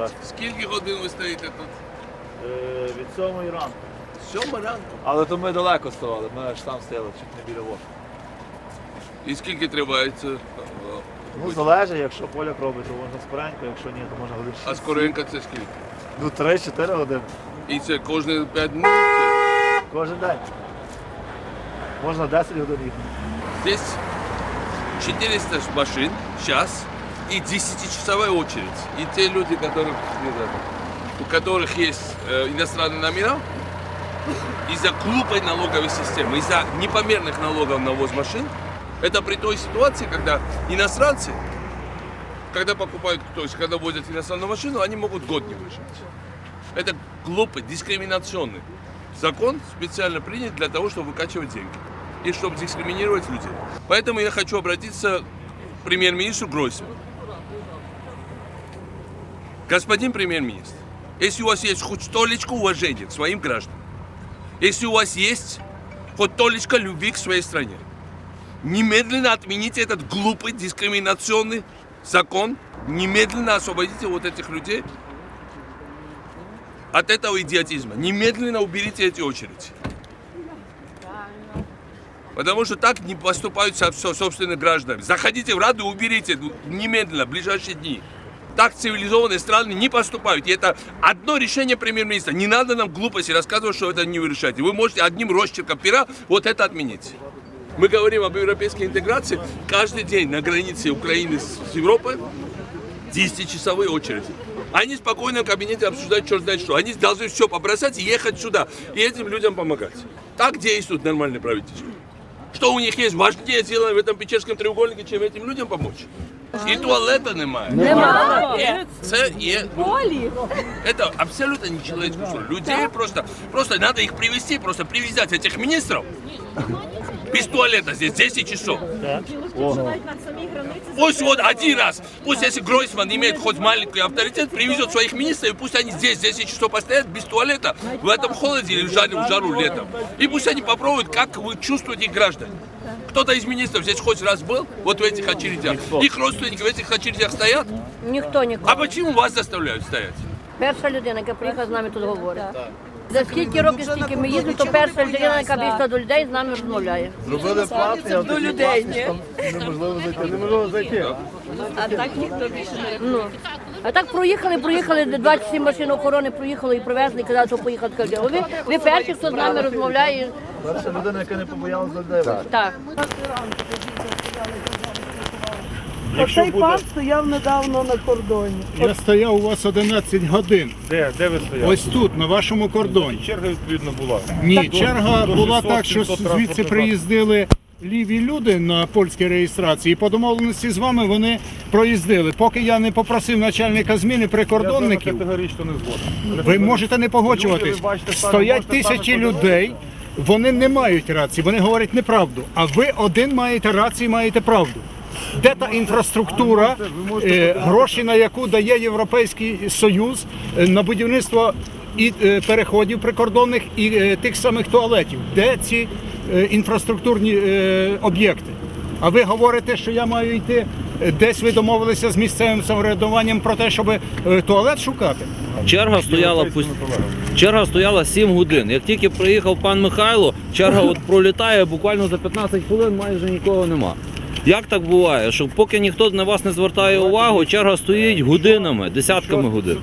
Здравствуйте. Скільки годин ви стоїте тут? Е, від сьомої ранку. Сьома ранку. Але то ми далеко ставали, ми аж там стояли, чуть не біля воду. І скільки тривається? Ну, залежить, якщо поляк робить, то можна скоренько, якщо ні, то можна годин А 6. скоренько це скільки? Ну, 3-4 години. І це кожні 5 днів? Кожен день. Можна 10 годин їхати. Здесь 400 машин сейчас и 10-часовая очередь. И те люди, знаю, у которых есть э, иностранные номера, из-за глупой налоговой системы, из-за непомерных налогов на ввоз машин, это при той ситуации, когда иностранцы, когда покупают, то есть когда возят иностранную машину, они могут год не выжить. Это глупый, дискриминационный закон, специально принят для того, чтобы выкачивать деньги и чтобы дискриминировать людей. Поэтому я хочу обратиться к премьер-министру Гройсману. Господин премьер-министр, если у вас есть хоть столечко уважения к своим гражданам, если у вас есть хоть толечко любви к своей стране, немедленно отмените этот глупый дискриминационный закон, немедленно освободите вот этих людей от этого идиотизма. Немедленно уберите эти очереди. Потому что так не поступают со, со собственными гражданами. Заходите в Раду, уберите ну, немедленно, в ближайшие дни. Так цивилизованные страны не поступают. И это одно решение премьер-министра. Не надо нам глупости рассказывать, что это не вы решаете. Вы можете одним росчерком пера вот это отменить. Мы говорим об европейской интеграции. Каждый день на границе Украины с Европой 10-часовые очереди. Они спокойно в кабинете обсуждают черт знает что. Они должны все побросать и ехать сюда. И этим людям помогать. Так действует нормальное правительство. Что у них есть важнее дело в этом Печерском треугольнике, чем этим людям помочь? І туалета немає. Немає. Це є это абсолютно нечеловеческое условие. Людей просто, просто надо их привести, просто привязать этих министров без туалета здесь 10 часов. Пусть вот один раз, пусть если Гройсман имеет хоть маленький авторитет, привезет своих министров, и пусть они здесь 10 часов постоят без туалета в этом холоде или в жару, в жару летом. И пусть они попробуют, как вы чувствуете граждан. Кто-то из министров здесь хоть раз был, вот в этих очередях. Их родственники в этих очередях стоят. Ніхто ніколи. А почему вас заставляют стоять? Перша людина, яка приїхала з нами тут говорить. За скільки років, скільки ми їздимо, то перша людина, яка вийшла до людей, з нами розмовляє. Зробили платний, до людей. Неможливо зайти, неможливо зайти. Ну. А так проїхали, проїхали, 27 машин охорони проїхали і привезли, і казали, що поїхали. Кажуть, ви, ви перші, хто з нами розмовляє. Перша людина, яка не побоялася за людей. Так. Оцей пан стояв недавно на кордоні. Я стояв у вас 11 годин. Де, де ви стояли? Ось тут, на вашому кордоні. Черга відповідно була. Ні, черга До була 600, так, що 700 звідси транспортних приїздили ліві люди на польській реєстрації. І по домовленості з вами вони проїздили. Поки я не попросив начальника зміни Я з вами прикордонників, категорично не згоден. ви можете не Люди, погоджуватись. ви бачите, самі Стоять можете тисячі самі людей. Вони не мають рації, вони говорять неправду. А ви один маєте рацію, маєте правду. Де та інфраструктура, е, гроші на яку дає Європейський Союз е, на будівництво і е, переходів прикордонних і тих самих туалетів? Де ці інфраструктурні об'єкти? А ви говорите, що я маю йти десь ви домовилися з місцевим самоврядуванням про те, щоб туалет шукати? Черга стояла черга стояла 7 годин. Як тільки приїхав пан Михайло, черга от пролітає буквально за 15 хвилин, майже нікого нема. Як так буває, що поки ніхто на вас не звертає увагу, черга стоїть годинами, десятками годин.